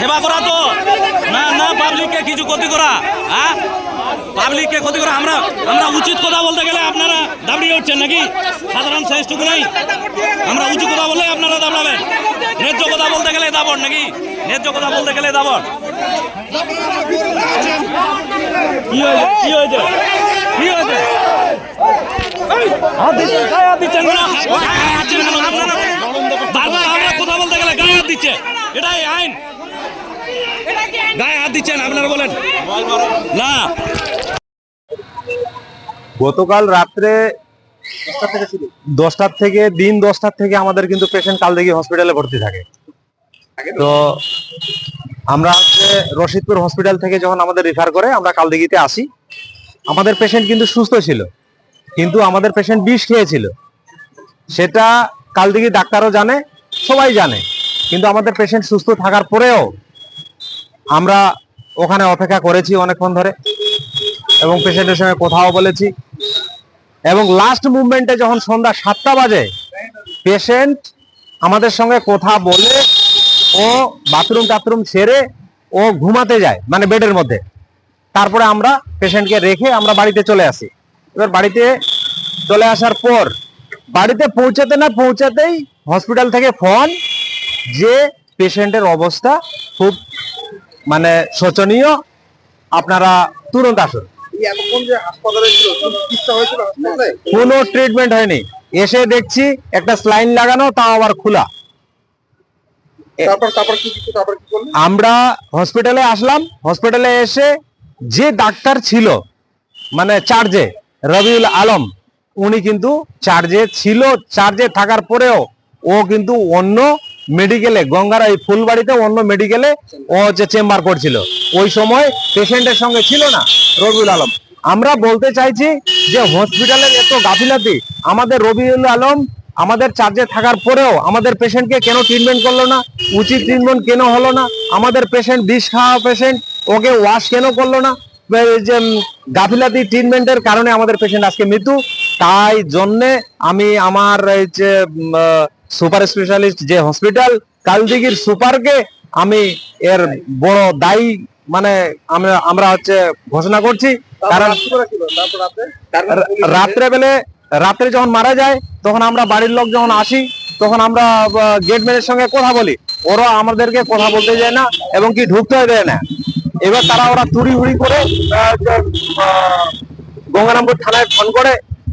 সেবা করা তো। না না পাবলিককে কিছু ক্ষতি করা হ্যাঁ? পাবলিককে ক্ষতি করা, আমরা আমরা উচিত কথা বলতে গেলে আপনারা দাবড়িয়ে উঠছেন নাকি? সাধারণ শেষটুকু নাই। আমরা উচিত কথা বললে আপনারা দাবড়াবেন। ন্যায্য কথা বলতে গেলে দাবর নাকি? ন্যায্য কথা বলতে গেলে দাবর কি হয়েছে? কি হয়েছে? কি হয়েছে? আমরা কথা বলতে গেলে গায়ে দিচ্ছে। এটাই আইন। গায়ে হাত দিচ্ছেন, আপনারা বলেন। না। গতকাল রাত্রে দশটার থেকে দিন দশটার থেকে আমাদের কিন্তু পেশেন্ট কালদিঘি হসপিটালে ভর্তি থাকে। তো আমরা হচ্ছে রশিদপুর হসপিটাল থেকে যখন আমাদের রিফার করে, আমরা কালদিঘিতে আসি। আমাদের পেশেন্ট কিন্তু সুস্থ ছিল। কিন্তু আমাদের পেশেন্ট বিষ খেয়েছিল। সেটা কালদিঘি ডাক্তারও জানে, সবাই জানে। কিন্তু আমাদের পেশেন্ট সুস্থ থাকার পরেও আমরা ওখানে অপেক্ষা করেছি অনেকক্ষণ ধরে এবং পেশেন্টের সঙ্গে কথাও বলেছি। এবং লাস্ট মুভমেন্টে যখন সন্ধ্যা সাতটা বাজে পেশেন্ট আমাদের সঙ্গে কথা বলে ও বাথরুম টাথরুম সেরে ও ঘুমাতে যায় মানে বেডের মধ্যে। তারপরে আমরা পেশেন্টকে রেখে আমরা বাড়িতে চলে আসি। এবার বাড়িতে চলে আসার পর, বাড়িতে পৌঁছাতে না পৌঁছাতেই হসপিটাল থেকে ফোন যে পেশেন্টের অবস্থা খুব মানে শোচনীয় আপনারা তুরন্ত আসুন। কোনো ট্রিটমেন্ট হয়নি। এসে দেখছি একটা স্লাইন লাগানো তাও আবার খোলা। আমরা হসপিটালে আসলাম। হসপিটালে এসে যে ডাক্তার ছিল মানে চার্জে রবিউল আলম উনি কিন্তু চার্জে ছিল। চার্জে থাকার পরেও ও কিন্তু অন্য মেডিকেলে গঙ্গার এই ফুলবাড়িতে অন্য মেডিকেলে ও হচ্ছে চেম্বার করছিল ওই সময় পেশেন্টের সঙ্গে ছিল না রবিউল আলম। আমরা বলতে চাইছি যে হসপিটালের এত গাফিলাতি, আমাদের রবিউল আলম আমাদের চার্জে থাকার পরেও আমাদের পেশেন্টকে কেন ট্রিটমেন্ট করল না? উচিত ট্রিটমেন্ট কেন হলো না? আমাদের পেশেন্ট বিষ খাওয়া পেশেন্ট ওকে ওয়াশ কেন করল না? যে গাফিলাতি ট্রিটমেন্টের কারণে আমাদের পেশেন্ট আজকে মৃত্যু। তাই জন্যে আমি আমার যে সুপার স্পেশালিস্ট যে হসপিটাল কালদিঘির সুপারকে আমি এর বড় দায়ী মানে আমরা হচ্ছে ঘোষণা করছি। কারণ রাত্রে বেলে রাত্রে? যখন মারা যায় তখন আমরা বাড়ির লোক যখন আসি তখন আমরা গেটম্যানের সঙ্গে কথা বলি। ওরা আমাদেরকে কথা বলতে যায় না এবং কি ঢুকতে দেয় না। এবার তারা ওরা চুরি হুড়ি করে গঙ্গারামপুর থানায় ফোন করে।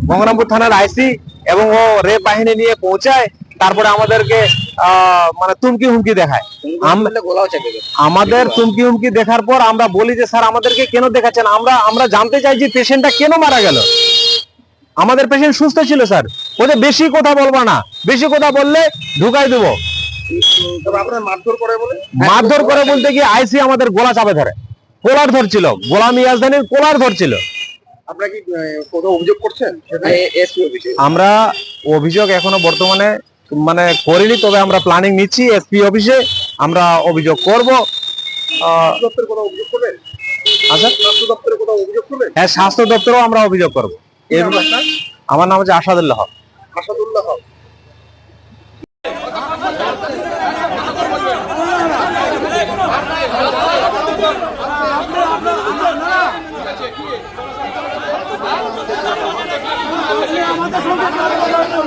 গঙ্গারামপুর থানার আইসি এবং ও রেপ বাহিনী নিয়ে পৌঁছায়। তারপরে আমাদেরকে আহ, মানে তুমকি হুমকি দেখায়। গোলাও আমাদের তুমকি হুমকি দেখার পর আমরা বলি যে স্যার আমাদেরকে কেন দেখাচ্ছেন? আমরা আমরা জানতে চাই যে পেশেন্টটা কেন মারা গেল? আমাদের পেশেন্ট সুস্থ ছিল স্যার। ওদের বেশি কথা বলবা না। বেশি কথা বললে ঢুকাই দেবো। মারধর করে বলে? মারধর করে বলতে গিয়ে আইসি আমাদের গোলা চাপে ধরে। কোলার ধরছিল গোলাম ইয়াজদানির কোলার ধরছিল আপনারা কি আহ, কোথাও অভিযোগ করছেন? আমরা অভিযোগ এখনও বর্তমানে মানে করিনি তবে আমরা প্ল্যানিং নিচ্ছি এসপি অফিসে আমরা অভিযোগ করব। আহ, দপ্তরে কোথাও অভিযোগ করবেন স্বাস্থ্য দপ্তরে কোথাও অভিযোগ করবেন হ্যাঁ স্বাস্থ্য দপ্তরেও আমরা অভিযোগ করব। আমার নাম হচ্ছে আসাদুল্লাহ হক। আসাদুল্লাহ আমাদের